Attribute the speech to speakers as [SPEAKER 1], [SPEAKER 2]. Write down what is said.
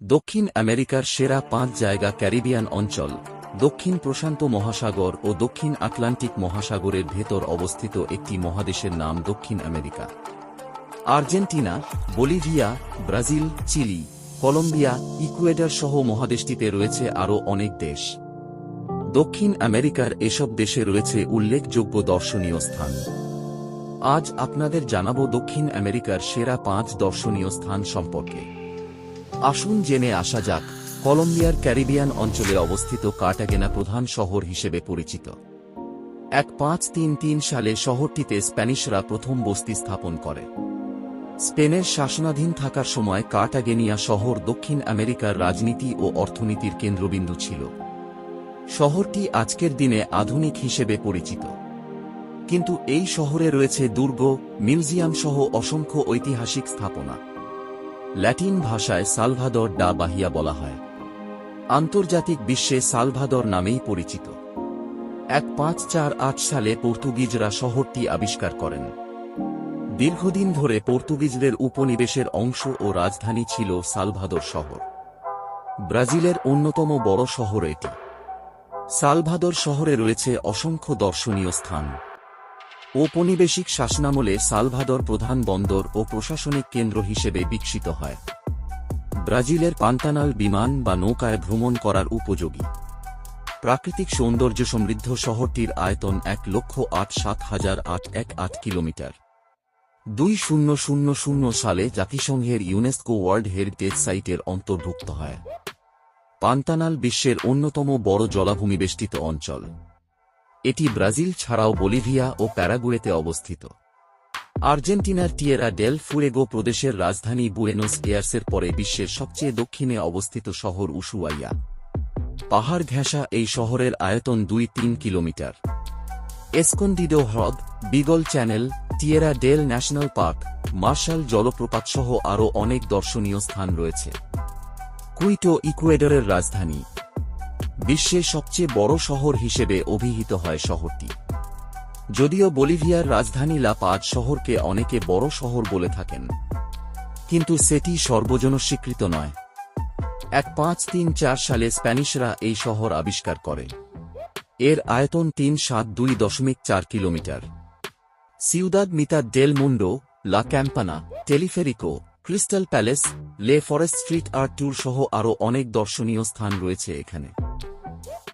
[SPEAKER 1] দক্ষিণ আমেরিকার সেরা পাঁচ জায়গা ক্যারিবিয়ান অঞ্চল, দক্ষিণ প্রশান্ত মহাসাগর ও দক্ষিণ আটলান্টিক মহাসাগরের ভেতর অবস্থিত একটি মহাদেশের নাম দক্ষিণ America. Argentina, Bolivia, Brazil, Chile, Colombia, Ecuador সহ মহাদেশটিতে রয়েছে আরও অনেক দেশ। দক্ষিণ আমেরিকার এসব দেশে রয়েছে উল্লেখযোগ্য দর্শনীয় স্থান। আজ আপনাদের জানাব দক্ষিণ আমেরিকার সেরা পাঁচ দর্শনীয় স্থান সম্পর্কে। আসুন জেনে আসা যাক, কলম্বিয়ার ক্যারিবিয়ান অঞ্চলে অবস্থিত কার্টাগেনা প্রধান শহর হিসেবে পরিচিত। এক পাঁচ তিন তিন সালে শহরটিতে স্প্যানিশরা প্রথম বস্তি স্থাপন করে। স্পেনের শাসনাধীন থাকার সময় কার্টাগেনিয়া শহর দক্ষিণ আমেরিকার রাজনীতি ও অর্থনীতির কেন্দ্রবিন্দু ছিল। শহরটি আজকের দিনে আধুনিক হিসেবে পরিচিত। কিন্তু এই শহরে রয়েছে দুর্গ মিউজিয়াম সহ অসংখ্য ঐতিহাসিক স্থাপনা। ল্যাটিন ভাষায় সালভাদর ডা বাহিয়া বলা হয়। আন্তর্জাতিক বিশ্বে সালভাদর নামেই পরিচিত। এক পাঁচ চার আট সালে পর্তুগিজরা শহরটি আবিষ্কার করেন। দীর্ঘদিন ধরে পর্তুগিজদের উপনিবেশের অংশ ও রাজধানী ছিল সালভাদর শহর। ব্রাজিলের অন্যতম বড় শহর এটি। সালভাদর শহরে রয়েছে অসংখ্য দর্শনীয় স্থান। ঔপনিবেশিক শাসনামলে সালভাদর প্রধান বন্দর ও প্রশাসনিক কেন্দ্র হিসেবে বিকশিত হয়। ব্রাজিলের পান্তানাল বিমান বা নৌকায় ভ্রমণ করার উপযোগী। প্রাকৃতিক সৌন্দর্য সমৃদ্ধ শহরটির আয়তন এক লক্ষ আট সাত হাজার আট এক আট কিলোমিটার। দুই শূন্য শূন্য শূন্য সালে জাতিসংঘের ইউনেস্কো ওয়ার্ল্ড হেরিটেজ সাইটের অন্তর্ভুক্ত হয়। পান্তানাল বিশ্বের অন্যতম বড় জলাভূমি বেষ্টিত অঞ্চল। এটি ব্রাজিল ছাড়াও বলিভিয়া ও প্যারাগুয়েতে অবস্থিত। আর্জেন্টিনার টিয়েরা ডেল ফুরেগো প্রদেশের রাজধানী বুয়েনোস এয়ার্সের পরে বিশ্বের সবচেয়ে দক্ষিণে অবস্থিত শহর উসুয়াইয়া পাহাড় ঘেঁষা এই শহরের আয়তন দুই তিন কিলোমিটার। এসকন্ডিডো হ্রদ, Beagle channel, Tierra del national park, Marshall জলপ্রপাত সহ আরও অনেক দর্শনীয় স্থান রয়েছে। কুইটো ইকুয়েডরের রাজধানী বিশ্বের সবচেয়ে বড় শহর হিসেবে অভিহিত হয় শহরটি। যদিও বলিভিয়ার রাজধানী লা পাজ শহরকে অনেকে বড় শহর বলে থাকেন। কিন্তু সেটি সর্বজনস্বীকৃত নয়। এক পাঁচ তিন চার সালে স্প্যানিশরা এই শহর আবিষ্কার করে। এর আয়তন তিন সাত দুই দশমিক চার kilometre. Ciudad Mitad del Mundo, La Campana, Teleferico, Crystal Palace, Le forest street art tour সহ আরও অনেক দর্শনীয় স্থান রয়েছে এখানে।